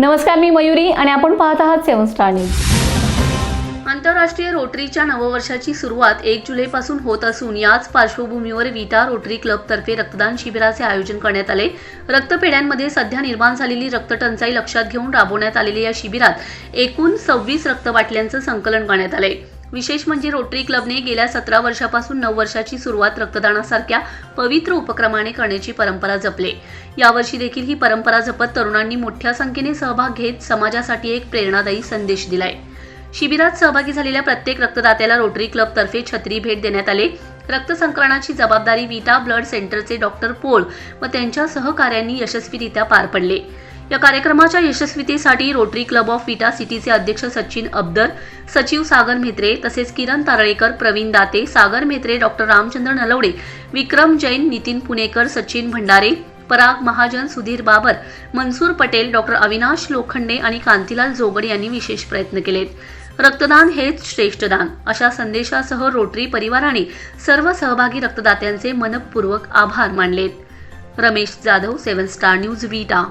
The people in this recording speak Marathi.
नमस्कार मी मयुरी आणि आपण पाहत आहात सेवन स्टार न्यूज. आंतरराष्ट्रीय रोटरीच्या नववर्षाची सुरुवात एक जुलैपासून होत असून याच पार्श्वभूमीवर विटा रोटरी क्लबतर्फे रक्तदान शिबिराचे आयोजन करण्यात आले. रक्तपेढ्यांमध्ये सध्या निर्माण झालेली रक्तटंचाई लक्षात घेऊन राबवण्यात आलेल्या या शिबिरात एकूण सव्वीस रक्तबाटल्यांचं संकलन करण्यात आले विशेष म्हणजे रोटरी क्लबने गेल्या सतरा वर्षापासून नऊ वर्षाची सुरुवात रक्तदानासारख्या पवित्र उपक्रमाने करण्याची परंपरा जपले. यावर्षी देखील ही परंपरा जपत तरुणांनी मोठ्या संख्येने सहभाग घेत समाजासाठी एक प्रेरणादायी संदेश दिलाय. शिबिरात सहभागी झालेल्या प्रत्येक रक्तदात्याला रोटरी क्लबतर्फे छत्री भेट देण्यात आले. रक्तसंकलनाची जबाबदारी विटा ब्लड सेंटरचे डॉक्टर पोळ व त्यांच्या सहकाऱ्यांनी यशस्वीरित्या पार पडले. या कार्यक्रमाच्या यशस्वीतेसाठी रोटरी क्लब ऑफ विटा सिटीचे अध्यक्ष सचिन अब्दर सचिव सागर म्हेत्रे तसेच किरण तारळेकर प्रवीण दाते सागर म्हेत्रे डॉक्टर रामचंद्र नलवडे विक्रम जैन नितीन पुणेकर सचिन भंडारे पराग महाजन सुधीर बाबर मनसूर पटेल डॉक्टर अविनाश लोखंडे आणि कांतीलाल जोगड यांनी विशेष प्रयत्न केलेत. रक्तदान हेच श्रेष्ठ दान. अशा संदेशासह रोटरी परिवाराने सर्व सहभागी रक्तदात्यांचे मनपूर्वक आभार मानलेत. Ramesh Jadhav seven star news Vita